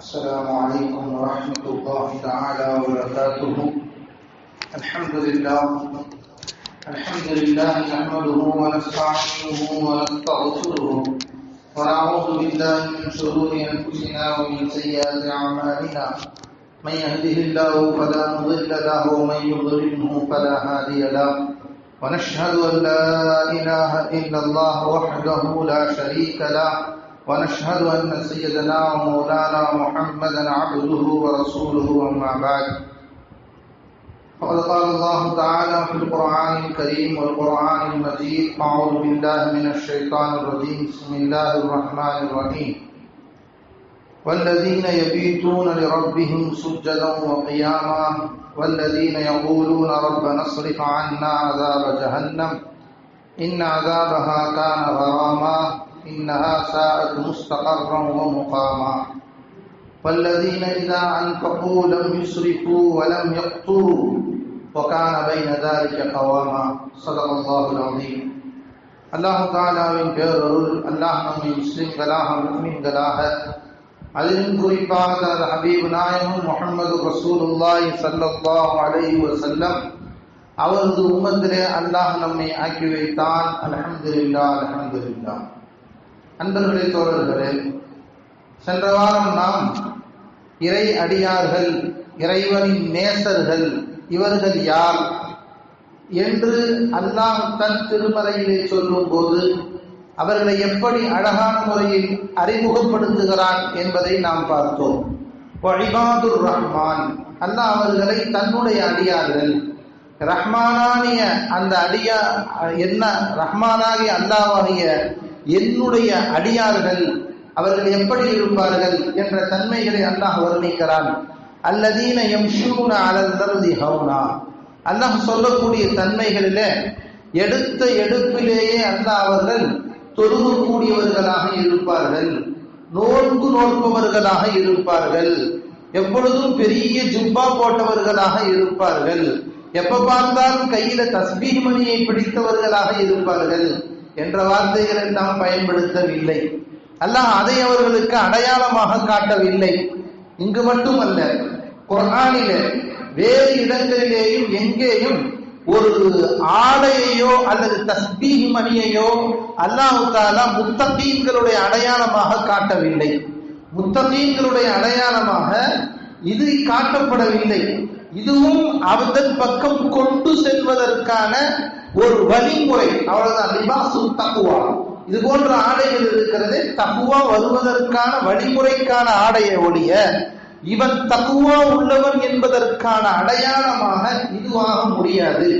السلام عليكم ورحمة الله تعالى وبركاته. الحمد لله. الحمد لله نحمده ونستعينه ونستغفره ونعوذ بالله من شرور أنفسنا ومن سيئات أعمالنا. من يهده الله فلا مضل له ومن يضلله فلا هادي له. ونشهد أن لا إله إلا الله وحده لا شريك له. ونشهد أن سيدنا ومولانا محمدا عبده ورسوله أما بعد. فقد قال الله تعالى في القرآن الكريم والقرآن المجيد أعوذ بالله من الشيطان الرجيم. بسم الله الرحمن الرحيم. والذين يبيتون لربهم سجدا وقياما. والذين يقولون ربنا اصرف عنا عذاب جهنم. إن عذابها كان غراما. إنها ساءت مستقرا ومقاما والذين إذا أنفقوا لم يسرفوا ولم يقتروا وكان بين ذلك قواما صدق الله العظيم அல்லாஹு தாலாவின் பேரருள் அல்லாஹ் நம்மை முஸ்லிம்களாக முஸ்லிம்களாக அதிலும் குறிப்பாக தனது ஹபீப் நாயகம் முகமது ரசூலுல்லாஹி ஸல்லல்லாஹு அலைஹி வஸல்லம் அவரது உம்மத்திலே அல்லாஹ் நம்மை ஆக்கி வைத்தான் அல்ஹம்துலில்லாஹ் அல்ஹம்துலில்லாஹ் அன்பர்களே தோழர்களே சென்ற வாரம் நாம் இறை அடியார்கள் இறைவனின் நேசர்கள் இவர்கள் யார் என்று அல்லாஹ் தன் திருமறையிலே சொல்லும் போது அவர்களை எப்படி அழகான முறையில் அறிமுகப்படுத்துகிறான் என்பதை நாம் பார்த்தோம். வழிபாதுர் ரஹ்மான் அல்லாஹ் அவர்களை தன்னுடைய அடியார்கள். ரஹ்மானானிய அந்த அடியா என்ன ரஹ்மானாகிய அல்லாவாகிய என்னுடைய அடியார்கள் அவர்கள் எப்படி இருப்பார்கள் என்ற தன்மைகளை அல்லாஹ் வர்ணிக்கிறான். அல்லதீன எம்ஷூன அலல்லருதி ஹவுனா. அல்லாஹ் சொல்லக்கூடிய தன்மைகளிலே எடுத்த எடுப்பிலேயே அல்லாஹ் அவர்கள் தொழுகக்கூடியவர்களாக இருப்பார்கள். நோன்பு நோற்பவர்களாக இருப்பார்கள். எப்பொழுதும் பெரிய ஜுப்பா போட்டவர்களாக இருப்பார்கள். எப்ப பார்த்தாலும் கையில தஸ்பீக் மணியை பிடித்தவர்களாக இருப்பார்கள். என்ற வார்த்தைகளை நாம் பயன்படுத்தவில்லை. அல்லாஹ் அதை அவர்களுக்கு அடையாளமாக காட்டவில்லை. இங்கு மட்டுமல்ல குரானில வேறு இடங்களிலேயும் எங்கேயும் ஒரு ஆடையையோ அல்லது தஸ்பீஹ் மணியையோ அல்லாஹு தாலா முத்தகீன்களுடைய அடையாளமாக காட்டவில்லை. முத்தகீன்களுடைய அடையாளமாக இது காட்டப்படவில்லை. இதுவும் அவதன் பக்கம் கொண்டு செல்வதற்கான ஒரு வழிமுறை அவ்வளவுதான். லிபாசு தக்குவா இது போன்ற ஆடைகள் இருக்கிறது. தக்குவா வருவதற்கான வழிமுறைக்கான ஆடையை ஒழிய இவன் தக்குவா உள்ளவன் என்பதற்கான அடையாளமாக இதுவாக முடியாது.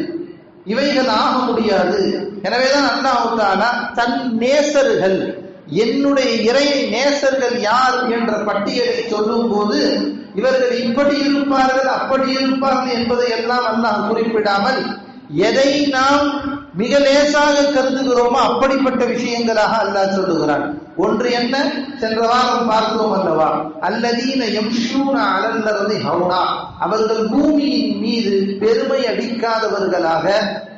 இவைகள் ஆக முடியாது. எனவேதான் அல்லாஹாலா தன் நேசர்கள் என்னுடைய இறை நேசர்கள் யார் என்ற பட்டியலை சொல்லும் போது இவர்கள் இப்படி இருப்பார்கள் அப்படி இருப்பார்கள் என்பதை எல்லாம் அல்லாஹ் குறிப்பிடாமல் எதை நாம் மிக லேசாக கருதுகிறோமோ அப்படிப்பட்ட விஷயங்களாக அல்லாஹ் சொல்லுகிறான். ஒன்று என்ன? சென்ற வாரம் பார்த்தோம் அல்லவா? அல்லதீன எம்ஷூன ஹவுனா. அவர்கள் பூமியின் மீது பெருமை அடிக்காதவர்களாக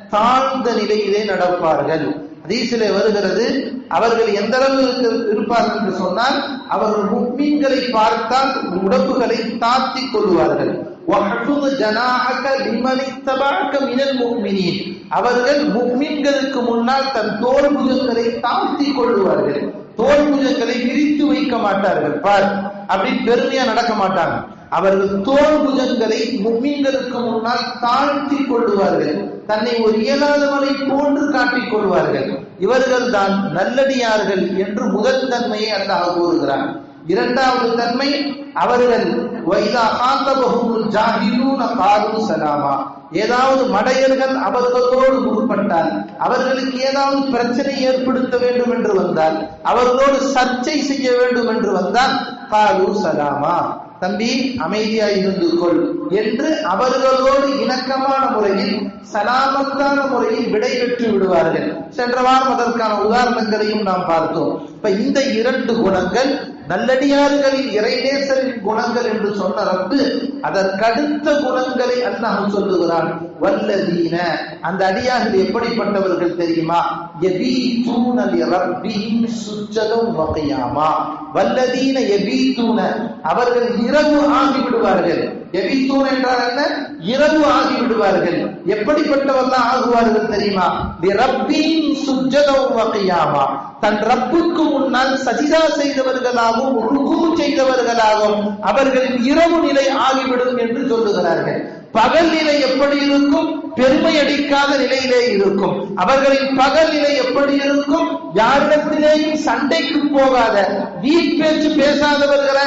தாழ்ந்த நிலையிலே நடப்பார்கள். அதீசிலே வருகிறது அவர்கள் எந்த அளவு இருப்பார்கள் என்று சொன்னால் அவர்கள் முக்மீன்களை பார்த்தால் உடம்புகளை தாத்திக் கொள்வார்கள். அவர்கள் முக்மின்களுக்கு முன்னால் தன் தோல் புஜங்களை தாழ்த்தி கொள்வார்கள் தோல் புஜங்களை விரித்து வைக்க மாட்டார்கள். பார் அப்படி பெருமையா நடக்க மாட்டாங்க. அவர்கள் தோல் புஜங்களை மும்மீன்களுக்கு முன்னால் தாழ்த்தி கொள்வார்கள் தன்னை ஒரு இயலாதவனை போன்று காட்டிக் கொள்வார்கள். இவர்கள் தான் நல்லடியார்கள் என்று முதல் தன்மையை அல்லாஹ் கூறுகிறார் இரண்டாவது தன்மை அவர்கள் சலாமா. ஏதாவது மடையர்கள் அவர்களோடு முற்பட்டால் அவர்களுக்கு ஏதாவது பிரச்சனை ஏற்படுத்த வேண்டும் என்று வந்தால் அவர்களோடு சர்ச்சை செய்ய வேண்டும் என்று வந்தால் காலு சலாமா. தம்பி அமைதியாய் இருந்து கொள் என்று அவர்களோடு இணக்கமான முறையில் சலாமத்தான முறையில் விடை பெற்று விடுவார்கள். சென்ற வாரம் அதற்கான உதாரணங்களையும் நாம் பார்த்தோம். இப்ப இந்த இரண்டு குணங்கள் நல்லடியார்களில் இறைநேசரின் குணங்கள் என்று சொன்ன ரப்பு அதற்கடுத்த குணங்களை அல்லாஹ் சொல்லுகிறான். வல்லதீன அந்த அடியார்கள் எப்படிப்பட்டவர்கள் தெரியுமா? யபீதூன லிரப்பிஹிம் சுச்சதம் வகையாமா வல்லதீன யபீதூன அவர்கள் இரவு ஆகிவிடுவார்கள். விடுவார்கள் எபித்தூன் என்றால் என்ன இரவு ஆகி விடுவார்கள் எப்படிப்பட்டவெல்லாம் ஆகுவார்கள் தெரியுமா? ரப்பின் வகையாமா தன் ரப்புக்கு முன்னால் சஜிதா செய்தவர்களாகவும் ருக்கு செய்தவர்களாகவும் அவர்களின் இரவு நிலை ஆகிவிடும் என்று சொல்லுகிறார்கள். பகல் நிலை எப்படி இருக்கும்? பெருமை அடிக்காத நிலையிலே இருக்கும். அவர்களின் பகல் நிலை எப்படி இருக்கும்? யாரிடத்திலேயும் சண்டைக்கு போகாத வீட் பேச்சு பேசாதவர்களாய்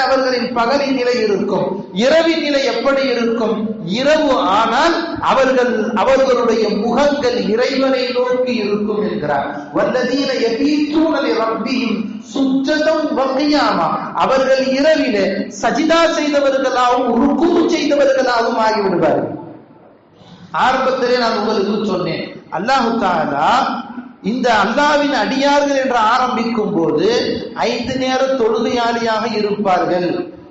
பகலின் நிலை இருக்கும். இரவின் நிலை எப்படி இருக்கும்? இரவு ஆனால் அவர்கள் அவர்களுடைய முகங்கள் இறைவனை நோக்கி இருக்கும் என்கிறார். வல்லதீன எபீத்தூனலை ரப்பியும் சுஜதம் வகையாமா அவர்கள் இரவிலே சஜிதா செய்தவர்களாகவும் ருக்கு செய்தவர்களாகவும் ஆகிவிடுவார்கள். ஆரம்பத்திலே நான் உங்களுக்கு சொன்னேன் அல்லாஹு தாலா இந்த அல்லாவின் அடியார்கள் என்று ஆரம்பிக்கும் போது ஐந்து நேர தொழுகையாளியாக இருப்பார்கள்.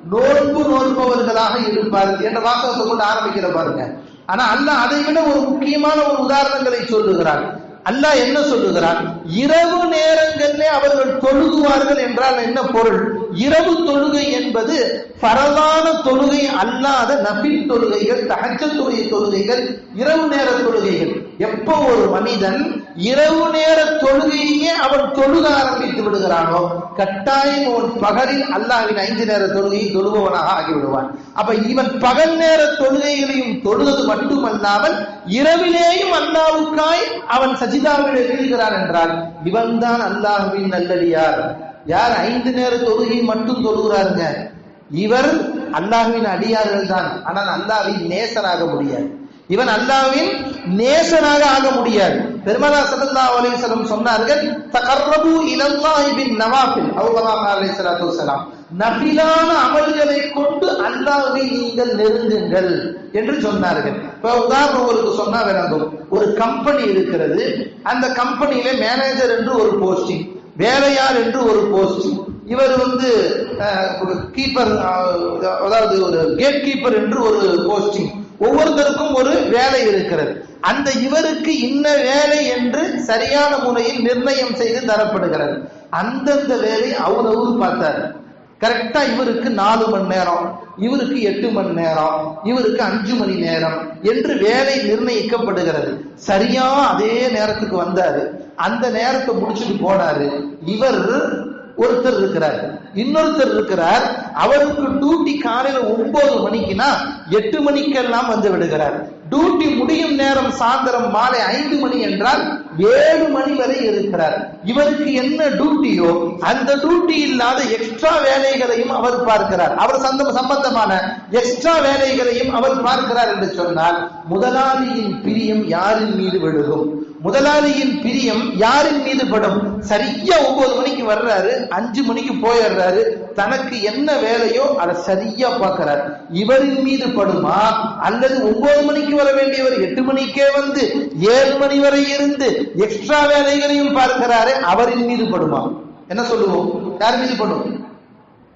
நோன்பு நோன்பவர்களாக இருப்பார்கள் என்ற வாசகத்தை கொண்டு ஆரம்பிக்கிற பாருங்க. ஆனா அல்லாஹ் அதை விட ஒரு முக்கியமான ஒரு உதாரணங்களை சொல்லுகிறார். அல்லாஹ் என்ன சொல்லுகிறார்? இரவு நேரங்களிலே அவர்கள் தொழுகுவார்கள் என்றால் என்ன பொருள்? இரவு தொழுகை என்பது பரவான தொழுகை அல்லாத நபில் தொழுகைகள் தகச்சத்துடைய தொழுகைகள் இரவு நேர தொழுகைகள். எப்போ ஒரு மனிதன் இரவு நேர தொழுகையே அவன் தொழுக ஆரம்பித்து விடுகிறானோ கட்டாயம் அவன் பகலில் அல்லாவின் ஐந்து நேர தொழுகையை தொழுபவனாக ஆகிவிடுவான். அப்ப இவன் பகல் நேர தொழுகைகளையும் தொழுவது மட்டுமல்லாமல் இரவிலேயும் அல்லாவுக்காய் அவன் சஜிதாவிலே வீழ்கிறான் என்றால் இவன்தான் அல்லாஹுவின் நல்லடியார். யார் ஐந்து நேர தொழுகை மட்டும் தொழுகிறாருங்க? இவர் அல்லாஹுவின் அடியார்கள் தான் ஆனால் அல்லாவின் நேசராக முடியாது. இவன் அல்லாவின் நேசனாக ஆக முடியாது. பெருமலா சல்லா அலிசலம் சொன்னார்கள் தகர்ரபு இலல்லாஹி பின் நவாஃபில். அவுலமா சலாத்து சலாம் நபிலான அமல்களை கொண்டு அல்லாவை நீங்கள் நெருங்குங்கள் என்று சொன்னார்கள். இப்ப உதாரணம் உங்களுக்கு சொன்னா விளங்கும் ஒரு கம்பெனி இருக்கிறது அந்த கம்பெனியில மேனேஜர் என்று ஒரு போஸ்டிங் வேலையார் என்று ஒரு போஸ்டிங் இவர் வந்து கீப்பர் அதாவது ஒரு கேட் கீப்பர் என்று ஒரு போஸ்டிங் ஒவ்வொருத்தருக்கும் ஒரு வேலை இருக்கிறது. அந்த இவருக்கு இன்ன வேலை என்று சரியான முறையில் நிர்ணயம் செய்து தரப்படுகிறது. அந்தந்த வேலை அவர் அவரு பார்த்தாரு. கரெக்டா இவருக்கு நாலு மணி நேரம் இவருக்கு எட்டு மணி நேரம் இவருக்கு அஞ்சு மணி நேரம் என்று வேலை நிர்ணயிக்கப்படுகிறது. சரியா அதே நேரத்துக்கு வந்தாரு. அந்த நேரத்தை முடிச்சுட்டு போனாரு. இவர் ஒருத்தர் இருக்கிறார். இன்னொருத்தர் இருக்கிறார். அவருக்கு டியூட்டி காலையில ஒன்பது மணிக்குனா எட்டு மணிக்கெல்லாம் வந்து விடுகிறார். டியூட்டி முடியும் நேரம் சாயந்தரம் மாலை ஐந்து மணி என்றால் ஏழு மணி வரை இருக்கிறார். இவருக்கு என்ன டியூட்டியோ அந்த டியூட்டி இல்லாத எக்ஸ்ட்ரா வேலைகளையும் அவர் பார்க்கிறார். அவர் சந்த சம்பந்தமான எக்ஸ்ட்ரா வேலைகளையும் அவர் பார்க்கிறார் என்று சொன்னால் முதலாளியின் பிரியம் யாரின் மீது விழுகும்? முதலாளியின் பிரியம் யாரின் மீது படும்? சரியா ஒன்பது மணிக்கு வர்றாரு அஞ்சு மணிக்கு போயிடுறாரு தனக்கு என்ன வேலையோ அதை சரியா பார்க்கிறார். இவரின் மீது படுமா? அல்லது ஒன்பது மணிக்கு வர வேண்டியவர் எட்டு மணிக்கே வந்து ஏழு மணி வரை இருந்து எக்ஸ்ட்ரா வேலைகளையும் பார்க்கிறாரு அவரின் மீது படுமா? என்ன சொல்லுவோம்? யார் மீது படும்?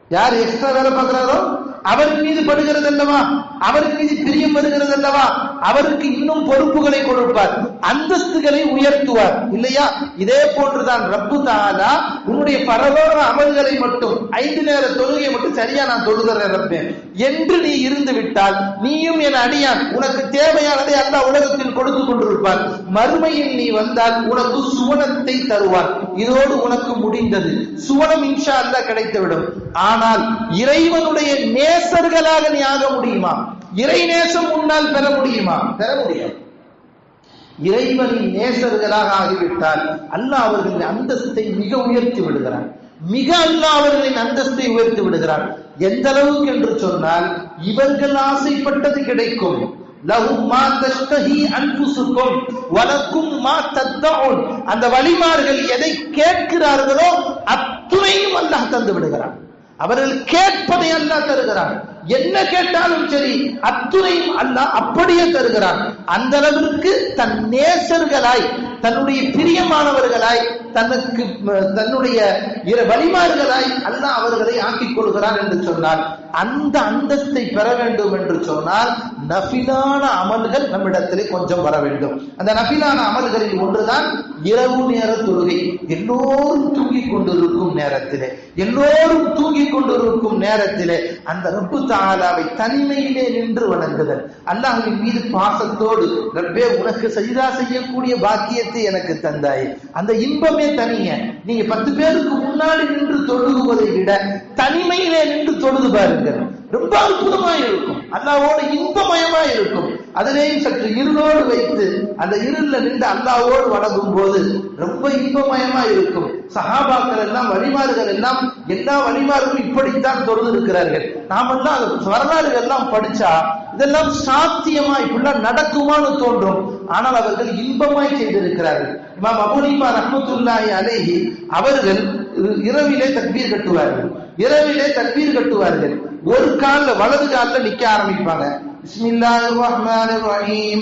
யார் எக்ஸ்ட்ரா வேலை பார்க்கிறாரோ? அவர் மீது படுகிறது அல்லவா? அவர் மீது பிரியம் வருகிறது அல்லவா? அவருக்கு இன்னும் பொறுப்புகளை கொடுப்பார் அந்தஸ்துகளை உயர்த்துவார். இல்லையா? இதே போன்றுதான் ரப்பு தாலா உன்னுடைய பரவோர அமல்களை மட்டும் ஐந்து நேர தொழுகையை மட்டும் சரியா நான் தொழுகிறேன் ரப்பேன் என்று நீ இருந்து விட்டால் நீயும் என் அடியான் உனக்கு தேவையானதை அல்லா உலகத்தில் கொடுத்து கொண்டிருப்பார். மறுமையில் நீ வந்தால் உனக்கு சுவனத்தை தருவார். இதோடு உனக்கு முடிந்தது. சுவனம் இன்ஷா அல்லா கிடைத்துவிடும். ஆனால் இறைவனுடைய நேசர்களாக நீ ஆக முடியுமா? இறை நேசம் உன்னால் பெற முடியுமா? பெற முடியாது. இறைவனின் நேசர்களாக ஆகிவிட்டால் அல்லாஹ் அவர்களின் அந்தஸ்தை மிக உயர்த்தி விடுகிறான். மிக அல்லாஹ் அவர்களின் அந்தஸ்தை உயர்த்தி விடுகிறான். எந்த அளவுக்கு என்று சொன்னால் இவர்கள் ஆசைப்பட்டது கிடைக்கும். மா மா அந்த வழிமார்கள் எதை கேட்கிறார்களோ அத்துணையும் அல்லாஹ் தந்து விடுகிறான். அவர்கள் கேட்பதை அல்லாஹ் தருகிறான். என்ன கேட்டாலும் சரி அத்துணையும் அல்லாஹ் அப்படியே தருகிறான். அந்த அளவிற்கு தன் நேசர்களாய் தன்னுடைய பிரியமானவர்களாய் தனக்கு தன்னுடைய வழிமார்களாய் அல்ல அவர்களை ஆக்கிக் கொள்கிறான் என்று சொன்னால் அந்த அந்தஸ்தை பெற வேண்டும் என்று சொன்னால் நபிலான அமல்கள் நம்மிடத்திலே கொஞ்சம் வர வேண்டும். அந்த நபிலான அமல்களில் ஒன்றுதான் இரவு நேர தொழுகை. எல்லோரும் தூங்கிக் கொண்டிருக்கும் நேரத்திலே எல்லோரும் தூங்கிக் கொண்டிருக்கும் நேரத்திலே அந்த ரப்பு தாலாவை தனிமையிலே நின்று வணங்குதல். அல்லாஹின் மீது பாசத்தோடு ரப்பே உனக்கு சஜிதா செய்யக்கூடிய பாக்கியத்தை எனக்கு தந்தாய். அந்த இன்பமே தனிய. நீங்க பத்து பேருக்கு முன்னாடி நின்று தொழுகுவதை விட தனிமையிலே நின்று தொழுது பாருங்கள். ரொம்ப அற்புதமா இருக்கும் அல்லாவோட இன்பமயமா இருக்கும் அதனையும் சற்று இருளோடு வைத்து அந்த இருள்ல நின்று அல்லாவோடு வணங்கும் போது ரொம்ப இன்பமயமா இருக்கும். சஹாபாக்கள் எல்லாம் வழிமாறுகள் எல்லாம் எல்லா வழிமாறுகளும் இப்படித்தான் தொடர்ந்து இருக்கிறார்கள் நாமெல்லாம் அந்த வரலாறுகள் எல்லாம் படிச்சா இதெல்லாம் சாத்தியமா இப்படிலாம் நடக்குமான்னு தோன்றும். ஆனால் அவர்கள் இன்பமாய் செய்திருக்கிறார்கள். இமாம் அபுனிமா ரஹ்மத்துல்லாஹி அலேஹி அவர்கள் இரவிலே தக்பீர் கட்டுவார்கள். இரவிலே தக்பீர் கட்டுவார்கள். ஒரு காலில் வலது காலில் நிக்க ஆரம்பிப்பாங்க.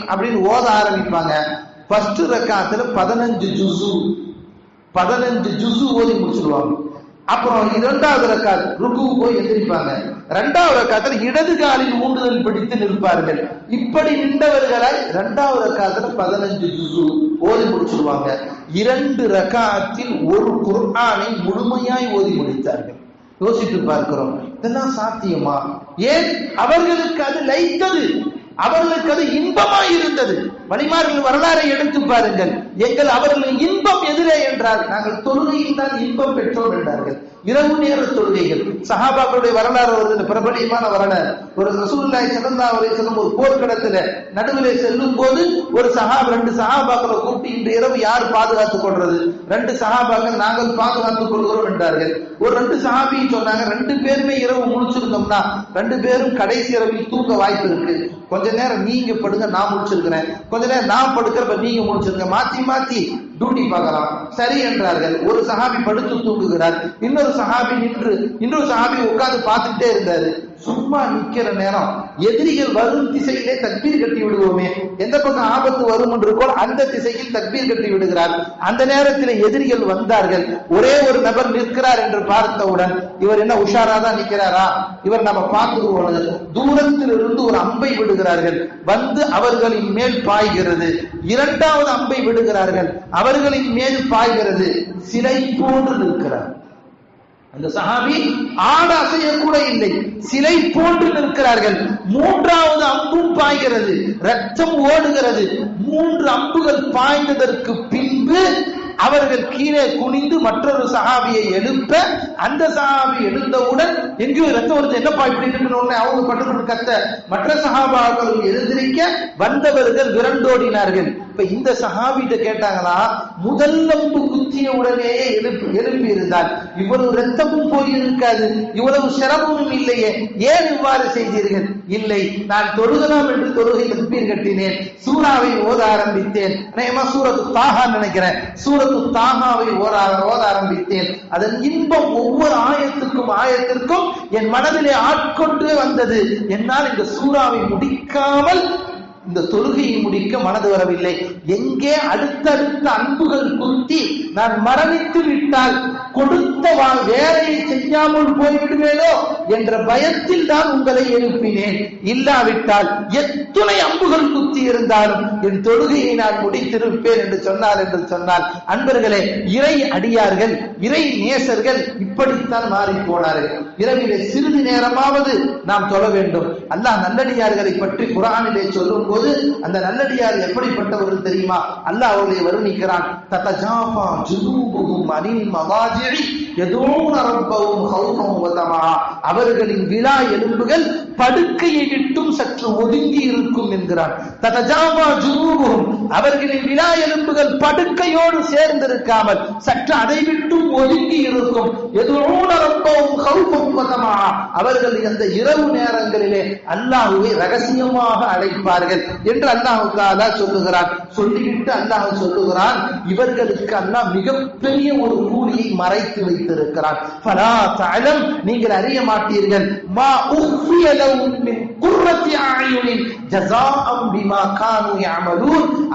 அப்படின்னு ஓத ஆரம்பிப்பாங்க. ஃபர்ஸ்ட் ரக்காத்துல பதினஞ்சு ஜுசு பதினஞ்சு ஜுசு ஓதி முடிச்சிருவாங்க. அப்புறம் இரண்டாவது ரக்காத் ருக்கு போய் எந்திரிப்பாங்க. இரண்டாவது ரக்காத்துல இடது காலில் ஊண்டுதல் பிடித்து நிற்பார்கள். இப்படி நின்றவர்களாய் இரண்டாவது ரக்காத்துல பதினஞ்சு ஜுசு ஓதி முடிச்சிருவாங்க. இரண்டு ரக்காத்தில் ஒரு குர்ஆனை முழுமையாய் ஓதி முடித்தார்கள். யோசித்து பார்க்கிறோம். இதெல்லாம் சாத்தியமா? ஏன்? அவர்களுக்கு அது லைத்தது. அவர்களுக்கு அது இன்பமாய் இருந்தது வழிமார்கள் வரலாறை எடுத்து பாருங்கள். எங்கள் அவர்களின் இன்பம் எதிரே என்றால் நாங்கள் தொழுகையில் தான் இன்பம் பெற்றோம் என்றார்கள். இரவு நேர தொழுகைகள். சஹாபாக்களுடைய வரலாறு வருது. பிரபலியமான வரலாறு. ஒரு ரசூல்லாய் ஸல்லல்லாஹு அவரை வஸல்லம் ஒரு போர்க்களத்துல நடுவிலே செல்லும் போது ஒரு சஹாப் ரெண்டு சஹாபாக்களை கூப்பிட்டு இன்று இரவு யார் பாதுகாத்துக் கொள்றது? ரெண்டு சஹாபாக்கள் நாங்கள் பாதுகாத்துக் கொள்கிறோம் என்றார்கள். ஒரு ரெண்டு சஹாபியும் சொன்னாங்க ரெண்டு பேருமே இரவு முடிச்சிருந்தோம்னா ரெண்டு பேரும் கடைசி இரவில் தூங்க வாய்ப்பு இருக்கு. கொஞ்ச நேரம் நீங்க படுங்க நான் முடிச்சிருக்கிறேன் கொஞ்ச நேரம் நான் படுக்கிறப்ப நீங்க முடிச்சிருங்க மாத்தி மாத்தி டியூட்டி பார்க்கலாம். சரி என்றார்கள். ஒரு சஹாபி படுத்து தூங்குகிறார். இன்னொரு சஹாபி நின்று இன்னொரு சஹாபி உட்கார்ந்து பார்த்துட்டே இருந்தாரு. சும்மா நிக்கிற நேரம். எதிரிகள் வரும் திசையிலே தக்பீர் கட்டி விடுவோமே. எந்த பக்கம் ஆபத்து வரும் என்று இருக்கோ அந்த திசையில் தக்பீர் கட்டி விடுகிறார். அந்த நேரத்தில் எதிரிகள் வந்தார்கள். ஒரே ஒரு நபர் நிற்கிறார் என்று பார்த்தவுடன் இவர் என்ன உஷாரா தான் நிற்கிறாரா? இவர் நம்ம பார்த்துருவோம் தூரத்தில் இருந்து ஒரு அம்பை விடுகிறார்கள். வந்து அவர்களின் மேல் பாய்கிறது. இரண்டாவது அம்பை விடுகிறார்கள். அவர்களின் மேல் பாய்கிறது. சிலை போன்று நிற்கிறார். அந்த சஹாபி ஆடு அசைய கூட இல்லை. சிலை போன்று நிற்கிறார்கள். மூன்றாவது அம்பும் பாய்கிறது. ரத்தம் ஓடுகிறது. மூன்று அம்புகள் பாய்ந்ததற்கு பின்பு அவர்கள் கீழே குனிந்து மற்றொரு சஹாபியை எழுப்ப அந்த சஹாபி எழுந்தவுடன் எங்கேயோ ரத்தம் வருது. என்னப்பா இப்படி இருக்குன்னு உடனே அவங்க பட்டு கத்த. மற்ற சஹாபாக்கள் எழுந்திருக்க வந்தவர்கள் விரண்டோடினார்கள். இப்ப இந்த சஹாபிட்ட கேட்டாங்களா முதல் நம்பு குத்திய உடனேயே எழுப்பி எழுப்பி இருந்தால் இவ்வளவு ரத்தமும் போயிருக்காது இவ்வளவு சிரமமும் இல்லையே ஏன் இவ்வாறு செய்தீர்கள்? இல்லை நான் தொழுகலாம் என்று தொழுகை தப்பீர் கட்டினேன் சூறாவை ஓத ஆரம்பித்தேன். அநேகமா சூரத்து தாகா நினைக்கிறேன். சூரத்து தாகாவை ஓர ஓத ஆரம்பித்தேன். அதன் இன்பம் ஒவ்வொரு ஆயத்துக்கும் ஆயத்திற்கும் என் மனதிலே ஆட்கொண்டு வந்தது. என்னால் இந்த சூறாவை முடிக்காமல் இந்த தொழுகையை முடிக்க மனது வரவில்லை. எங்கே அடுத்தடுத்த அன்புகள் குத்தி நான் மரணித்து விட்டால் கொடுத்த வேலையை செய்யாமல் போய்விடுவேனோ என்ற பயத்தில் தான் உங்களை எழுப்பினேன். இல்லாவிட்டால் எத்துணை அம்புகள் குத்தி இருந்தாலும் என் தொழுகையை நான் முடித்திருப்பேன் என்று சொன்னார் என்று சொன்னால் அன்பர்களே இறை அடியார்கள் இறை நேசர்கள் இப்படித்தான் மாறி போனார்கள் இரவிலே சிறிது நேரமாவது நாம் தொழ வேண்டும். அல்லாஹ் நல்லடியார்களை பற்றி குரானிலே சொல்லும் போது அந்த நல்லடியார் எப்படிப்பட்டவர்கள் தெரியுமா? அல்லாஹ் அவர்களை வருணிக்கிறான். ததஜாஃபா ஜுனூபுஹும் அனில் மவாஜிஇ எதோ நரம்பவும் ஹௌஃபன் அவர்களின் விழா எலும்புகள் படுக்கையை விட்டும் சற்று ஒதுங்கி இருக்கும் என்கிறார். ததஜாமா ஜுனூபுஹும் அவர்களின் விழா எலும்புகள் படுக்கையோடு சேர்ந்திருக்காமல் சற்று அதை விட்டும் ஒதுங்கி இருக்கும். யதூன அவர்கள் அந்த இரவு நேரங்களிலே அல்லாஹுவை ரகசியமாக அழைப்பார்கள் என்று அல்லாஹு தாலா சொல்லுகிறான். சொல்லிவிட்டு அல்லாஹ் சொல்லுகிறான் இவர்களுக்கு அல்லாஹ் மிகப்பெரிய ஒரு கூலியை மறைத்து வைத்திருக்கிறான். நீங்கள் அறிய மாட்டீர்கள். மா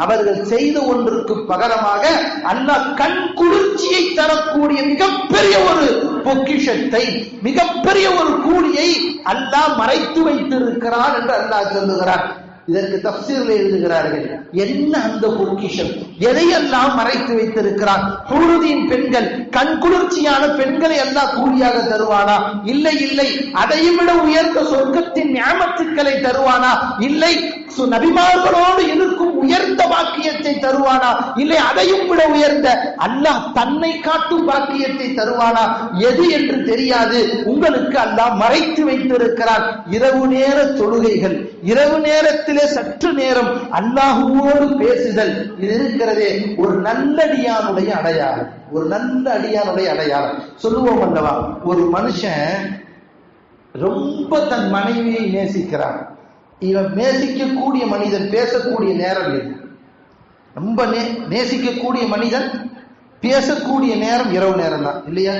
அவர்கள் செய்த ஒன்றுக்கு பகரமாக அல்லாஹ் கண் குளிர்ச்சியை தரக்கூடிய மிகப்பெரிய ஒரு பொக்கிஷத்தை மிகப்பெரிய ஒரு கூலியை அல்லாஹ் மறைத்து வைத்திருக்கிறான் என்று அல்லாஹ் சொல்லுகிறான். இதற்கு தப்சீரில் எழுதுகிறார்கள் என்ன அந்த பொக்கிஷம்? எதையெல்லாம் மறைத்து வைத்திருக்கிறான் புழுதியின் பெண்கள் கண் குளிர்ச்சியான பெண்களை எல்லாம் கூலியாக தருவானா? இல்லை இல்லை. அதையும் விட உயர்ந்த சொர்க்கத்தின் ஞாபகத்துக்களை தருவானா? இல்லை. நபிமார்களோடு இருக்கும் உயர்ந்த பாக்கியத்தை தருவானா? இல்லை அதையும் விட உயர்ந்த அல்லாஹ் தன்னை காட்டும் பாக்கியத்தை தருவானா? எது என்று தெரியாது. உங்களுக்கு அல்லாஹ் மறைத்து வைத்திருக்கிறார் இரவு நேர தொழுகைகள் இரவு நேரத்திலே சற்று நேரம் அல்லாஹுவோடு பேசுதல். இது இருக்கிறதே ஒரு நல்லடியானுடைய அடையாளம். ஒரு நல்ல அடியானுடைய அடையாளம். சொல்லுவோம் அல்லவா? ஒரு மனுஷன் ரொம்ப தன் மனைவியை நேசிக்கிறான். இவன் நேசிக்கக்கூடிய மனிதன் பேசக்கூடிய நேரம் இல்லை ரொம்ப நே- நேசிக்கக்கூடிய மனிதன் பேசக்கூடிய நேரம் இரவு நேரம் தான் இல்லையா?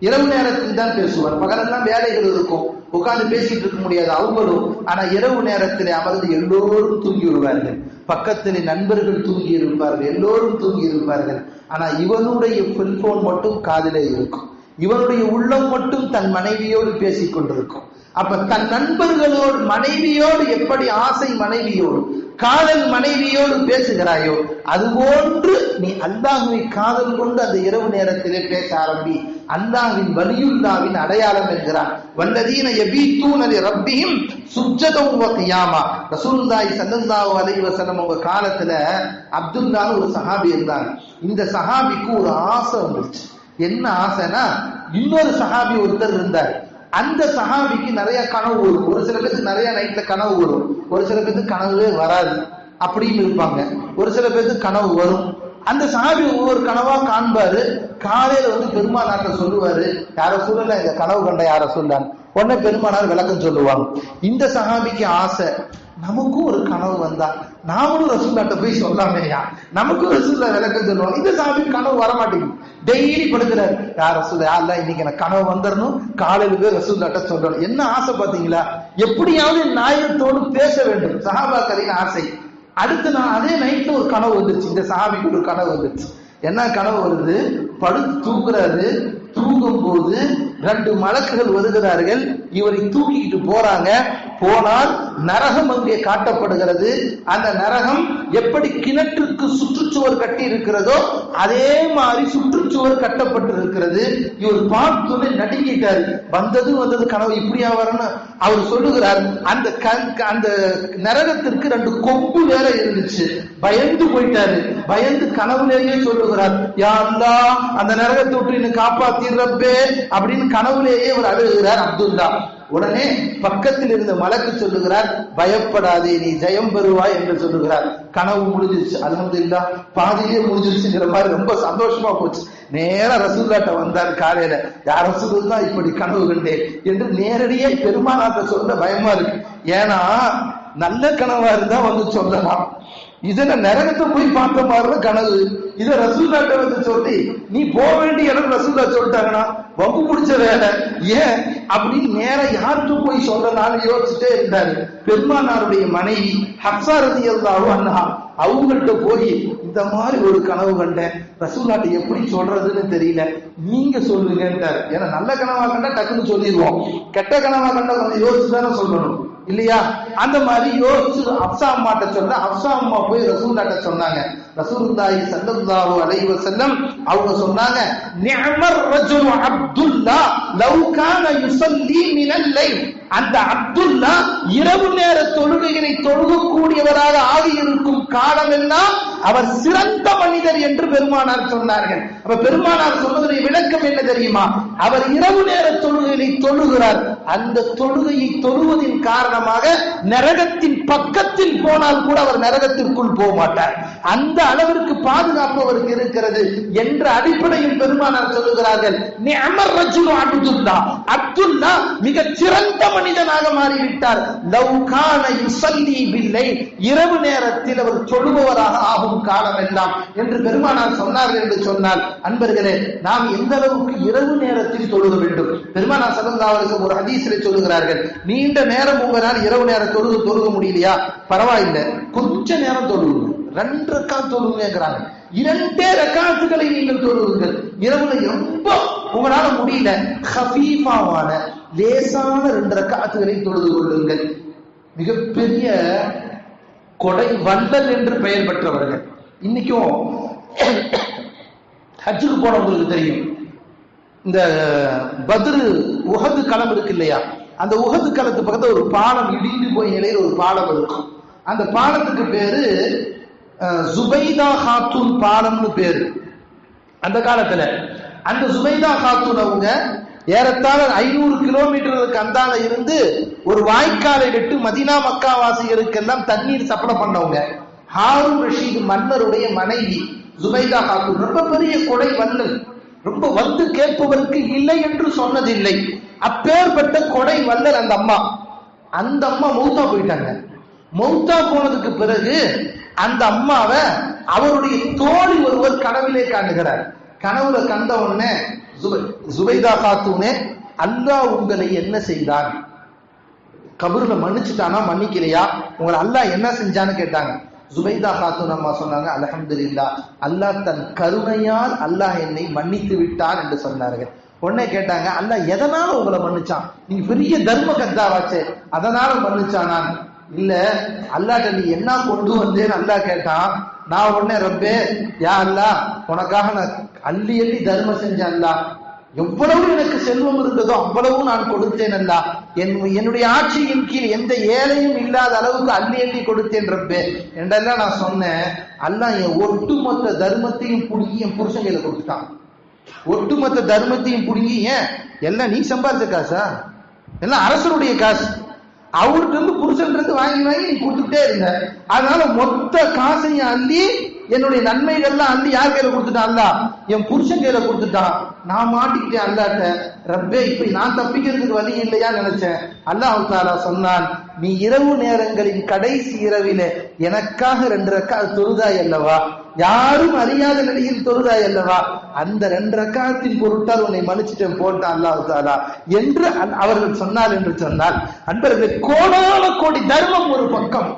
இரவு நேரத்தில் தான் பேசுவார். பகலெல்லாம் வேலைகள் இருக்கும். உட்கார்ந்து பேசிட்டு இருக்க முடியாது அவங்களும். ஆனா இரவு நேரத்தில் அமர்ந்து எல்லோரும் தூங்கி விடுவார்கள் பக்கத்தில் நண்பர்கள் தூங்கி இருப்பார்கள் எல்லோரும் தூங்கி இருப்பார்கள். ஆனா இவனுடைய செல்போன் மட்டும் காதிலே இருக்கும். இவனுடைய உள்ளம் மட்டும் தன் மனைவியோடு பேசிக் கொண்டிருக்கும் அப்ப தன் நண்பர்களோடு மனைவியோடு எப்படி ஆசை மனைவியோடு காதல் மனைவியோடு பேசுகிறாயோ அதுபோன்று நீ அல்லாஹுவை காதல் கொண்டு அந்த இரவு நேரத்திலே பேச ஆரம்பி அல்லாஹ்வின் வலியுல்லாவின் அடையாளம் என்கிறான். வல்லதீன யபீத்தூனலி ரப்பிஹிம் சுஜ்ஜதம் வ கியாமா. ரசூலுல்லாஹி ஸல்லல்லாஹு அலைஹி வஸல்லம் உங்க காலத்துல அப்துல்லான்னு ஒரு சஹாபி இருந்தாங்க. இந்த சஹாபிக்கு ஒரு ஆசை வந்துச்சு. என்ன ஆசைனா இன்னொரு சஹாபி ஒருத்தர் இருந்தார். அந்த சஹாபிக்கு நிறைய கனவு வரும். ஒரு சில பேருக்கு நிறைய நைட்ல கனவு வரும். ஒரு சில பேருக்கு கனவுவே வராது. அப்படின்னு இருப்பாங்க. ஒரு சில பேருக்கு கனவு வரும். அந்த சஹாபி ஒவ்வொரு கனவா காண்பாரு. காலையில வந்து பெருமானார்ட்ட சொல்லுவாரு. யார சொல்லல இந்த கனவு கண்ட யார சொல்லான் உடனே பெருமானார் விளக்கம் சொல்லுவாங்க. இந்த சஹாபிக்கு ஆசை நமக்கும் ஒரு கனவு வந்தா நாமளும் ரசூல்லாட்ட போய் சொல்லாமேயா? நமக்கும் ரசூல்லா விளக்கம் சொல்லுவாங்க இந்த சாமி கனவு வர மாட்டேங்குது டெய்லி படுக்கிறார். யார் ரசூல் யார் இன்னைக்கு எனக்கு கனவு வந்துடணும் காலையில போய் ரசூல்லாட்ட சொல்லணும். என்ன ஆசை பாத்தீங்களா எப்படியாவது நாயத்தோடு பேச வேண்டும். சஹாபாக்களின் ஆசை. அடுத்து நான் அதே நைட்ல ஒரு கனவு வந்துருச்சு. இந்த சாமிக்கு ஒரு கனவு வந்துருச்சு. என்ன கனவு வருது? படுத்து தூங்குறாரு. தூங்கும் போது ரெண்டு மலக்குகள் வருகிறார்கள் இவரை தூக்கிட்டு போறாங்க. போனால் நரகம் அங்கே காட்டப்படுகிறது. அந்த நரகம் எப்படி கிணற்றுக்கு சுற்றுச்சுவர் கட்டி இருக்கிறதோ அதே மாதிரி சுற்றுச்சுவர் கட்டப்பட்டிருக்கிறது. இவர் பார்த்தோன்னே நடுங்கிட்டாரு. வந்தது வந்தது கனவு இப்படியா வரணும் அவர் சொல்லுகிறார். அந்த அந்த நரகத்திற்கு ரெண்டு கொம்பு வேற இருந்துச்சு. பயந்து போயிட்டாரு. பயந்து கனவுலேயே சொல்லுகிறார் யா அந்த நரகத்தை விட்டு என்ன காப்பாத்திடுறப்பே அப்படின்னு கனவுலேயே அவர் அழுகிறார் அப்துல்லா. உடனே பக்கத்தில் இருந்த மலக்கு சொல்லுகிறார் பயப்படாதே நீ ஜெயம் பெறுவாய் என்று சொல்லுகிறார். கனவு முடிஞ்சிருச்சு. அது இல்லா பாதியிலே முடிஞ்சிருச்சுங்கிற மாதிரி ரொம்ப சந்தோஷமா போச்சு. நேர ரசூல்லாட்ட வந்தார் காலையில. யார் ரசூலுல்லா இப்படி கனவு கண்டேன் என்று நேரடியா பெருமானாட்ட சொல்ல பயமா இருக்கு. ஏன்னா நல்ல கனவா இருந்தா வந்து சொல்லலாம். இதுல நரகத்தை போய் பார்க்க மாதிரி கனவு. இத ரசூல்லாட்ட வந்து சொல்லி நீ போக வேண்டிய இடம் ரசூல்லா சொல்லிட்டாங்கன்னா வம்பு பிடிச்ச வேலை. ஏன்? அப்படின்னு நேர யார்கிட்ட போய் சொல்லலாம்னு யோசிச்சுட்டே இருந்தாரு. பெருமானாருடைய மனைவி ஹப்சா ரதியல்லாஹு அண்ணா அவங்கள்ட்ட போய் இந்த மாதிரி ஒரு கனவு கண்டேன். ரசூல்லாட்ட எப்படி சொல்றதுன்னு தெரியல. நீங்க சொல்லுங்கன்றாரு ஏன்னா நல்ல கனவா கண்டா டக்குன்னு சொல்லிடுவோம். கெட்ட கனவா கண்டா கொஞ்சம் யோசிச்சு தானே சொல்லணும். இல்லையா? அந்த மாதிரி யோசிச்சு அப்சா அம்மாட்ட சொல்ல அப்சா அம்மா போய் ரசூல்லாட்ட சொன்னாங்க. ரசூலுல்லாஹி ஸல்லல்லாஹு அலைஹி வஸல்லம் அவங்க சொன்னாங்க நிஅமர் ரஜுல் அப்துல்லா லவ் கான யுஸல்லி மினல் லைல் அந்த அப்துல்லா இரவு நேர தொழுகைகளை தொழுகக்கூடியவராக ஆகியிருக்கும் காலம் காலமெல்லாம் அவர் சிறந்த மனிதர் என்று பெருமானார் சொன்னார்கள். அப்ப பெருமானார் சொன்னதுடைய விளக்கம் என்ன தெரியுமா? அவர் இரவு நேர தொழுகைகளை தொழுகிறார். அந்த தொழுகையை தொழுவதின் காரணமாக நரகத்தின் பக்கத்தில் போனால் கூட அவர் நரகத்திற்குள் போக மாட்டார். அந்த அளவிற்கு பாதுகாப்பு அவருக்கு இருக்கிறது என்ற அடிப்படையில் பெருமானார் சொல்லுகிறார்கள். நீ அமர் ரஜுல் அப்துல்லா. அப்துல்லா மிகச் சிறந்த மனிதனாக மாறிவிட்டார். லவ்கான யுசல்லி பில்லை இரவு நேரத்தில் அவர் தொழுபவராக ஆகும் காலம் எல்லாம் என்று பெருமானார் சொன்னார்கள் என்று சொன்னால் அன்பர்களே நாம் எந்த அளவுக்கு இரவு நேரத்தில் தொழுக வேண்டும்? பெருமானார் சல்லல்லாஹு ஒரு ஹதீஸில் சொல்லுகிறார்கள் நீண்ட நேரம் உங்களால் இரவு நேரம் தொழுது தொழுக முடியலையா? பரவாயில்லை. கொஞ்ச நேரம் தொழுகுங்க ரெண்டு தொழுங்கிறாங்க தொழுகுங்கிறாங்க இரண்டே ரக்காத்துகளை நீங்கள் தொழுவுங்கள். இரவுல ரொம்ப உங்களால முடியல. ஹபீஃபாவான லேசான ரெண்டு ரக்காத்துகளை தொழுது கொள்ளுங்கள். மிகப்பெரிய கொடை வந்தல் என்று பெயர் பெற்றவர்கள். இன்னைக்கும் ஹஜ்ஜுக்கு போனவங்களுக்கு தெரியும். இந்த பத்ரு உகது களம் இருக்கு இல்லையா? அந்த உகது களத்து பக்கத்தில் ஒரு பாலம் இடிந்து போய் நிலையில் ஒரு பாலம் இருக்கும். அந்த பாலத்துக்கு பேரு சுபைதா ஹாத்தூன் பாலம்னு பேரு. அந்த காலத்துல அந்த சுபைதா ஹாத்தூன் அவங்க ஏறத்தாழ ஐநூறு கிலோமீட்டருக்கு அந்தால இருந்து ஒரு வாய்க்காலை விட்டு மதினா மக்கா வாசிகளுக்கெல்லாம் தண்ணீர் சப்ளை பண்ணவங்க. ஹாரூன் ரஷீது மன்னருடைய மனைவி ஜுபைதா காத்தூன் ரொம்ப பெரிய கொடை வல்லல் ரொம்ப வந்து கேட்பவருக்கு இல்லை என்று சொன்னதில்லை. அப்பேற்பட்ட கொடை வல்லல் அந்த அம்மா. அந்த அம்மா மௌத்தா போயிட்டாங்க. மௌத்தா போனதுக்கு பிறகு அந்த அம்மாவை அவருடைய தோழி ஒருவர் கனவிலே காணுகிறார். கனவுல கண்ட உடனே ஜுபைதா காத்தூனே அல்லாஹ் உங்களை என்ன செய்தான் கபூர்ல மன்னிச்சுட்டானா மன்னிக்கலையா? உங்களை அல்லாஹ் என்ன செஞ்சான்னு கேட்டாங்க. ஜுபைதா காத்தூன் அம்மா சொன்னாங்க அல்ஹம்துலில்லா அல்லாஹ் தன் கருணையால் அல்லாஹ் என்னை மன்னித்து விட்டான் என்று சொன்னார்கள். உடனே கேட்டாங்க அல்லாஹ் எதனால உங்களை மன்னிச்சான்? நீ பெரிய தர்ம கத்தாவாச்சே அதனால மன்னிச்சானான் இல்ல அல்லாட்ட நீ என்ன கொண்டு வந்தேன்னு அல்லாஹ் கேட்டான். நான் உடனே ரப்பே யா அல்லாஹ் உனக்காக நான் அள்ளி அள்ளி தர்மம் செஞ்சேன் அல்ல. எவ்வளவு எனக்கு செல்வம் இருந்ததோ அவ்வளவு நான் கொடுத்தேன் அல்லா. என் என்னுடைய ஆட்சியின் கீழ் எந்த ஏழையும் இல்லாத அளவுக்கு அள்ளி அள்ளி கொடுத்தேன் ரப்பே. என்றெல்லாம் நான் சொன்னேன். அல்லாஹ் என் ஒட்டுமொத்த தர்மத்தையும் புடுங்கி என் புருஷன் கையில கொடுத்துட்டான். ஒட்டுமொத்த தர்மத்தையும் புடுங்கி ஏன்? எல்லாம் நீ சம்பாதிச்ச காசா? எல்லாம் அரசருடைய காசு. அவர்கிட்ட இருந்து புருஷன் இருந்து வாங்கி வாங்கி நீ கொடுத்துட்டே இருந்த. அதனால மொத்த காசையும் அள்ளி என்னுடைய நன்மைகள்லாம் அள்ளி யார் கையில கொடுத்துட்டான் அல்ல? என் புருஷன் கையில கொடுத்துட்டான். நான் மாட்டிக்கிட்டேன் அல்லாட்ட. ரப்பே இப்ப நான் தப்பிக்கிறதுக்கு வழி இல்லையா நினைச்சேன். அல்லாஹ் தாலா சொன்னான் நீ இரவு நேரங்களின் கடைசி இரவிலே எனக்காக ரெண்டு ரக்கா தொழுதாய் அல்லவா? யாரும் அறியாத நிலையில் தொழுதாய் அல்லவா? அந்த ரெண்டு ரக்காத்தின் பொருட்டால் உன்னை மன்னிச்சிட்டேன் போட்டான் அல்லாஹ் தாலா என்று அவர்கள் சொன்னார் என்று சொன்னால் அன்பர்கள் கோடான கோடி தர்மம் ஒரு பக்கம்.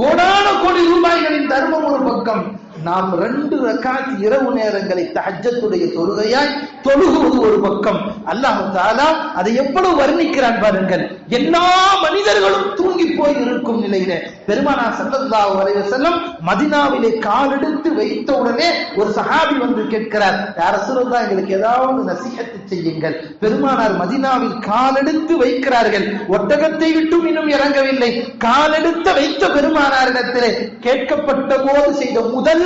கோடான கோடி ரூபாய்களின் தர்மம் ஒரு பக்கம். நாம் ரெண்டு ரக்காத் இரவு நேரங்களை தஹஜத்துடைய தொழுகையாய் தொழுகுவது ஒரு பக்கம். அல்லாஹு தாலா அதை எவ்வளவு வர்ணிக்கிறான் பாருங்கள். எல்லா மனிதர்களும் தூங்கி போய் இருக்கும் நிலையில பெருமானா ஸல்லல்லாஹு அலைஹி வஸல்லம் மதினாவிலே காலெடுத்து வைத்த உடனே ஒரு சஹாபி வந்து கேட்கிறார் யார் ரசூலுல்லாஹ் எங்களுக்கு ஏதாவது நசிஹத்து செய்யுங்கள். பெருமானார் மதினாவில் காலெடுத்து வைக்கிறார்கள். ஒட்டகத்தை விட்டும் இன்னும் இறங்கவில்லை. காலெடுத்து வைத்த பெருமானாரிடத்திலே கேட்கப்பட்ட போது செய்த முதல்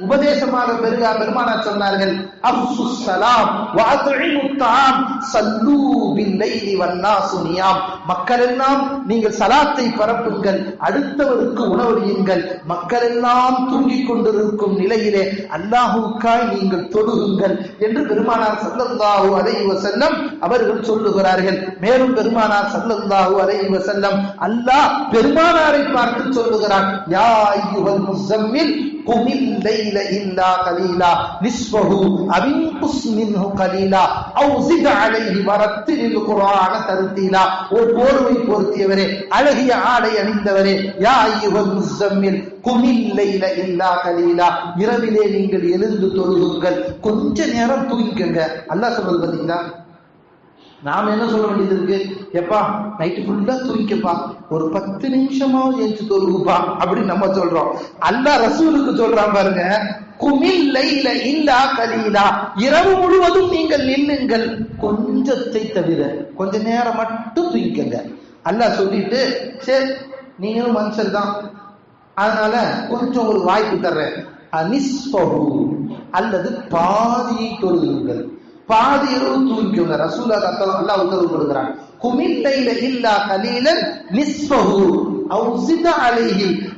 உபதேசமாக பெருகா பெருமானார் சொன்னார்கள் அப்சு சலாம் வஅத்இமு சல்லூ பில்லைலி வன்னாசு நியாம். மக்கள் எல்லாம் நீங்கள் சலாத்தை பரப்புங்கள் அடுத்தவருக்கு உணவறியுங்கள் மக்கள் எல்லாம் தூங்கிக் கொண்டிருக்கும் நிலையிலே அல்லாஹுக்காய் நீங்கள் தொழுகுங்கள் என்று பெருமானார் ஸல்லல்லாஹு அலைஹி வஸல்லம் அவர்கள் சொல்லுகிறார்கள். மேலும் பெருமானார் ஸல்லல்லாஹு அலைஹி வஸல்லம் அல்லாஹ் பெருமானாரை பார்த்து சொல்லுகிறான் யா அய்யுஹல் முஸம்மில் قم الليل إلا قليلا نصفه أو انقص منه قليلا أو زد عليه ورتل القرآن ترتيلا ஓ போர்வை பொருத்தியவரே அழகிய ஆடை அணிந்தவரே யா ஐயுவல் முஸம்மில் குமில் லைல இல்லா கலீலா இரவிலே நீங்கள் எழுந்து தொழுகுங்கள் கொஞ்ச நேரம் தூங்கிக்கங்க அல்லாஹ் சொல்றது பாத்தீங்களா நாம என்ன சொல்ல வேண்டியது இருக்கு? எப்பா நைட்டு ஃபுல்லா தூங்கிக்கப்பா. ஒரு பத்து நிமிஷமாவது எழுந்து தொழுகுப்பா அப்படின்னு நம்ம சொல்றோம். அல்லா ரசூலுக்கு சொல்றான் பாருங்க குமில் இல்லா கலீலா. இரவு முழுவதும் நீங்கள் நில்லுங்கள். கொஞ்சத்தை தவிர கொஞ்ச நேரம் மட்டும் தூங்கிக்கங்க. அல்லா சொல்லிட்டு சரி நீங்களும் மனுஷர் தான். அதனால கொஞ்சம் ஒரு வாய்ப்பு தர்றேன். அனிஸ்பகு அல்லது பாதியை தொழுதுங்கள் பாதி இரவு தூங்கிக்கோங்க ரசூலா தத்தம் அல்லா உத்தரவு கொடுக்கிறான் குமில்லைல இல்லா கலீலன் நிஸ்பஹு அவு சித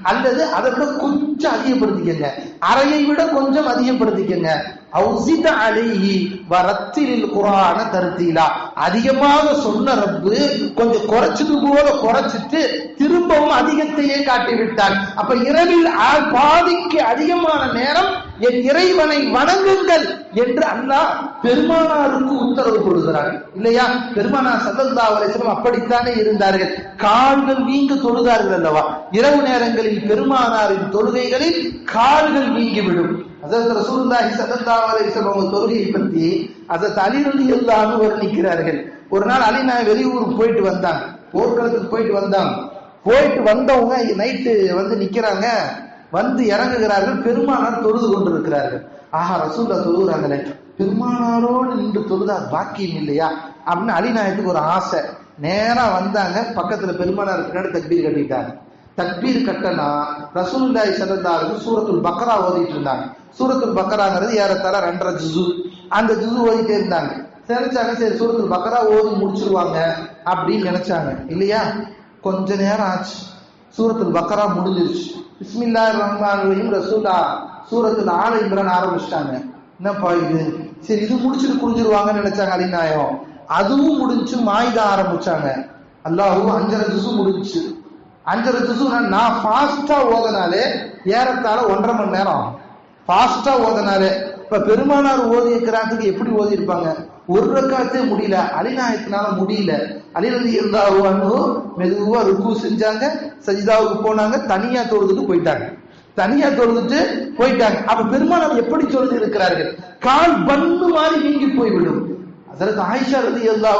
அல்லது அதற்கு கொஞ்சம் அதிகப்படுத்திக்கங்க. அறையை விட கொஞ்சம் அதிகப்படுத்திக்கங்க. அவுசித அலைஹி. வரத்திலில் குரான தருத்தீலா. அதிகமாக சொன்ன ரப்பு கொஞ்சம் குறைச்சது போல குறைச்சிட்டு திரும்பவும் அதிகத்தையே காட்டி விட்டான் அப்ப இரவில் பாதிக்கு அதிகமான நேரம் என் இறைவனை வணங்குங்கள் என்று அல்லாஹ் பெருமானாருக்கு உத்தரவு கொடுக்கிறார்கள் இல்லையா? பெருமானார் சல்லல்லா அலிஸ்லம் அப்படித்தானே இருந்தார்கள். கால்கள் வீங்க தொழுதார்கள் அல்லவா? இரவு நேரங்களில் பெருமானாரின் தொழுகைகளில் கால்கள் வீங்கிவிடும். அதற்கு ரசூல்லாஹி சல்லல்லா அலிஸ்லம் அவங்க தொழுகையை பற்றி அதை அலி ரலியல்லாஹு வர்ணிக்கிறார்கள் ஒரு நாள் அலி நான் வெளியூருக்கு போயிட்டு வந்தாங்க போர்க்களத்துக்கு போயிட்டு வந்தாங்க போயிட்டு வந்தவங்க நைட்டு வந்து நிக்கிறாங்க. வந்து இறங்குகிறார்கள் பெருமானார் தொழுது கொண்டிருக்கிறார்கள். ஆஹா ரசூல்லா தொழுகிறாங்களே. பெருமானாரோடு நின்று தொழுதா பாக்கியம் இல்லையா? அப்படின்னு அலிநாயத்துக்கு ஒரு ஆசை. நேரா வந்தாங்க பக்கத்துல பெருமானார் பின்னாடி தக்பீர் கட்டிட்டாங்க தக்பீர் கட்டனா ரசூலுல்லாஹி ஸல்லல்லாஹு சூரத்துல் பக்ரா ஓதிட்டு இருந்தாங்க. சூரத்துல் பக்ராங்கிறது ஏறத்தாழ ரெண்டரை ஜுசு. அந்த ஜுசு ஓதிட்டே இருந்தாங்க. நினைச்சாங்க சரி சூரத்துல் பக்ரா ஓதி முடிச்சிருவாங்க அப்படின்னு நினைச்சாங்க. இல்லையா? கொஞ்ச நேரம் ஆச்சு. சூரத்துல் பக்ரா முடிஞ்சிருச்சு. பிஸ்மில்லா ரஹ்மான் ரஹீம் ரசூலா சூரத்துல் இம்ரான் ஆரம்பிச்சிட்டாங்க. என்னப்பா இது? சரி இது முடிச்சுட்டு புரிஞ்சிருவாங்கன்னு நினைச்சாங்க அலிநாயம் அதுவும் முடிஞ்சு மாயுதா ஆரம்பிச்சாங்க. அல்லாஹும் அஞ்சரை திசும் முடிஞ்சு. அஞ்சரை திசும் நான் ஃபாஸ்டா ஓதனாலே ஏறத்தாழ ஒன்றரை மணி நேரம் ஃபாஸ்டா ஓதனாலே இப்ப பெருமானார் ஓதி இருக்கிறாத்துக்கு எப்படி ஓதி இருப்பாங்க ஒரு ரக்காத்தே முடியல. அலிநாயத்தினால முடியல. அலிரதி இருந்தாரு மெதுவா ருக்கு செஞ்சாங்க சஜிதாவுக்கு போனாங்க தனியா தொழுதுட்டு போயிட்டாங்க. தனியா தொழுதுட்டு போயிட்டாங்க. அப்ப பெருமானார் எப்படி தொழுது இருக்கிறார்கள்? கால் பந்து மாதிரி நீங்கி போய்விடும். அதற்கு ஆயிஷா ரதி அல்லா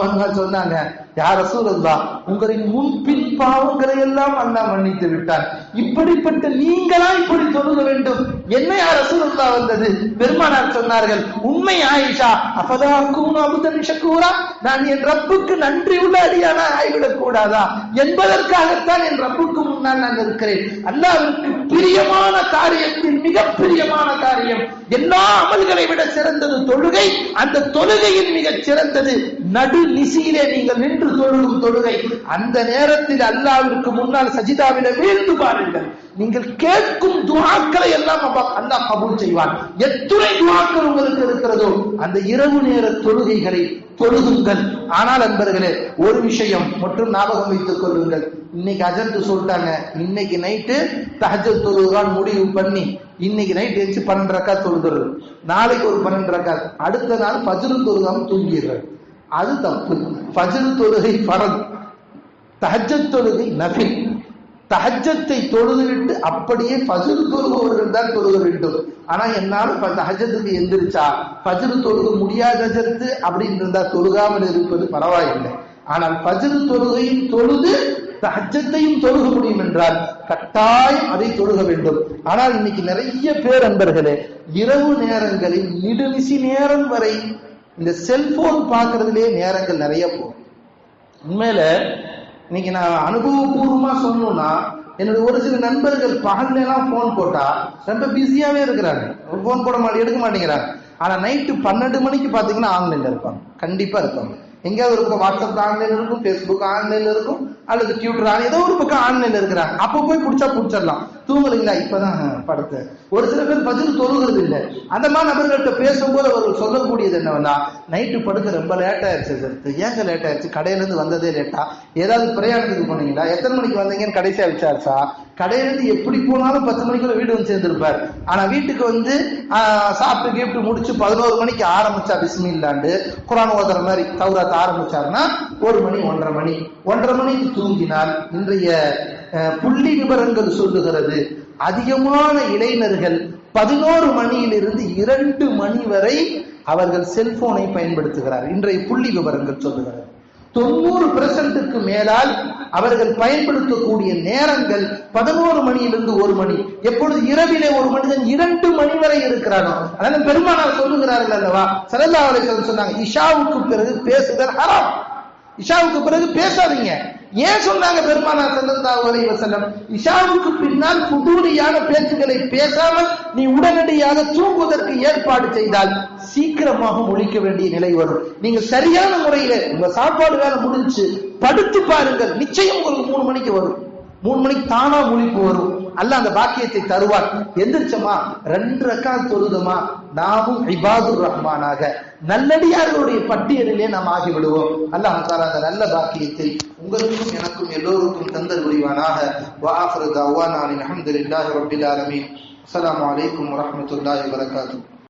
சொன்னாங்க யார் ரசூலல்லா உங்களின் முன்பின் பாவங்களை எல்லாம் அண்ணா மன்னித்து விட்டான். இப்படிப்பட்ட நீங்களா இப்படி தொழுக வேண்டும். என்ன யார் ரசூலல்லா வந்தது? பெருமானார் சொன்னார்கள் உண்மை ஆயிஷா அப்பதாக்கும் அபுதன் ஷக்கூரா நான் என் ரப்புக்கு நன்றி உள்ள அடியானா ஆகிவிடக் கூடாதா? என்பதற்காகத்தான் என் ரப்புக்கு முன்னால் நான் இருக்கிறேன். அல்லாவிற்கு பிரியமான காரியத்தில் மிக பிரியமான காரியம் எல்லா அமல்களை விட சிறந்தது தொழுகை. அந்த தொழுகையில் மிகச் சிறந்தது நடு நிசியிலே நீங்கள் நின்று தொழுகும் தொழுகை. அந்த நேரத்தில் அல்லாவிற்கு முன்னால் சஜிதாவில வீழ்ந்து பாருங்கள். பாருங்கள். நீங்கள் கேட்கும் துவாக்களை எல்லாம் அப்பா- அல்லாஹ் கபூல் செய்வான். எத்துணை துவாக்கள் உங்களுக்கு இருக்கிறதோ அந்த இரவு நேர தொழுகைகளை தொழுகுங்கள். ஆனால் அன்பர்களே ஒரு விஷயம் மற்றும் ஞாபகம் வைத்துக் கொள்ளுங்கள். இன்னைக்கு அஜந்து சொல்லிட்டாங்க இன்னைக்கு நைட்டு தஹஜ தொழுகான் முடிவு பண்ணி இன்னைக்கு நைட் எச்சு பன்னெண்டு ரக்கா தொழுதுறது நாளைக்கு ஒரு பன்னெண்டு ரக்கா அடுத்த நாள் பஜ்ரு தொழுகாம தூங்கிடுறது அது தப்பு. பஜ்ரு தொழுகை பரது தஹஜ தொழுகை நபின் தஹஜத்தை தொழுதுவிட்டு அப்படியே ஃபஜ்ர் தொழுபவர்கள் தான் தொழுக வேண்டும். ஆனா என்னால தஹஜத்துக்கு எந்திரிச்சா ஃபஜ்ர் தொழுக முடியாத ஜத்து அப்படின்னு இருந்தா தொழுகாமல் இருப்பது பரவாயில்லை. ஆனால் ஃபஜ்ர் தொழுகையும் தொழுது தஹஜத்தையும் தொழுக முடியும் என்றால் கட்டாயம் அதை தொழுக வேண்டும். ஆனால் இன்னைக்கு நிறைய பேர் அன்பர்களே இரவு நேரங்களில் நிடுநிசி நேரம் வரை இந்த செல்போன் பாக்குறதுலேயே நேரங்கள் நிறைய போகும். உண்மையில இன்னைக்கு நான் அனுபவபூர்வமா சொல்லணும்னா என்னுடைய ஒரு சில நண்பர்கள் பகல்ல எல்லாம் போன் போட்டா ரொம்ப பிஸியாவே இருக்கிறாங்க. போன் போட மாட்டே எடுக்க மாட்டேங்கிறாங்க. ஆனா நைட்டு பன்னெண்டு மணிக்கு பாத்தீங்கன்னா ஆன்லைன்ல இருப்பாங்க. கண்டிப்பா இருப்பாங்க. எங்கேயாவது ஒரு பக்கம் வாட்ஸ்அப் ஆன்லைன் இருக்கும் ஃபேஸ்புக் ஆன்லைன் இருக்கும் அல்லது டியூட்டர் ஆன் ஏதோ ஒரு பக்கம் ஆன்லைன் இருக்கிறாங்க. அப்ப போய் பிடிச்சா பிடிச்சிடலாம். தூங்கலைங்களா? இப்பதான் படத்து ஒரு சில பேர் பதில் தொழுகிறது இல்லை. அந்த மாதிரி நபர்கள்ட்ட பேசும்போது அவர்கள் சொல்லக்கூடியது என்னவென்னா நைட்டு படுக்க ரொம்ப லேட் ஆயிடுச்சு சார் ஏங்க லேட் ஆயிடுச்சு? கடையில இருந்து வந்ததே லேட்டா ஏதாவது பிரயாணத்துக்கு போனீங்களா? எத்தனை மணிக்கு வந்தீங்கன்னு கடைசியா விசாரிச்சா? கடையிலிருந்து எப்படி போனாலும் பத்து மணிக்குள்ள வீடு வந்து சேர்ந்திருப்பார். ஆனா வீட்டுக்கு வந்து சாப்பிட்டு கீப்ட்டு முடிச்சு பதினோரு மணிக்கு ஆரம்பிச்சா பிஸ்மில்லாண்டு குரான் ஓதுற மாதிரி தௌராத் ஆரம்பிச்சாருன்னா ஒரு மணி ஒன்றரை மணி. ஒன்றரை மணிக்கு தூங்கினால் இன்றைய புள்ளி விவரங்கள் சொல்லுகிறது அதிகமான இளைஞர்கள் பதினோரு மணியிலிருந்து இரண்டு மணி வரை அவர்கள் செல்போனை பயன்படுத்துகிறார். இன்றைய புள்ளி விவரங்கள் சொல்லுகிறது. தொண்ணூறு பெர்சன்ட்டுக்கு மேலால் அவர்கள் பயன்படுத்தக்கூடிய நேரங்கள் பதினோரு மணியிலிருந்து ஒரு மணி. எப்பொழுது இரவிலே ஒரு மனிதன் இரண்டு மணி வரை இருக்கிறானோ அதனால பெருமானார் சொல்லுகிறார்கள் அல்லவா? சல்லா அவர்கள் சொன்னாங்க இஷாவுக்கு பிறகு பேசுதல் ஹராம். இஷாவுக்கு பிறகு பேசாதீங்க. ஏன் சொன்னாங்க பெருமானா ஸல்லல்லாஹு அலைஹி வஸல்லம்? இஷாவுக்கு பின்னால் புதூரியான பேச்சுகளை பேசாமல் நீ உடனடியாக தூங்குவதற்கு ஏற்பாடு செய்தால் சீக்கிரமாக முழிக்க வேண்டிய நிலை வரும். நீங்க சரியான முறையில உங்க சாப்பாடு வேலை முடிஞ்சு படுத்து பாருங்கள். நிச்சயம் உங்களுக்கு மூணு மணிக்கு வரும். மூணு மணிக்கு தானா முழிப்பு வரும். அல்ல அந்த பாக்கியத்தை தருவார். எந்திரிச்சோமா? ரெண்டு ரக்கா தொழுதுமா? நாமும் இபாதுர் ரஹ்மானாக. நல்லடியார்களுடைய பட்டியலிலே நாம் ஆகி விடுவோம் அல்லாஹ் தாலா அந்த நல்ல பாக்கியத்தை உங்களுக்கும் எனக்கும் எல்லோருக்கும் தந்தல் புரிவானாக. வாஹரு தவானா அல்ஹம்துலில்லாஹி ரபில் ஆலமீன். அஸ்லாம் அலைக்கும் வரமத்துல்லாஹி வபரகாத்துஹு.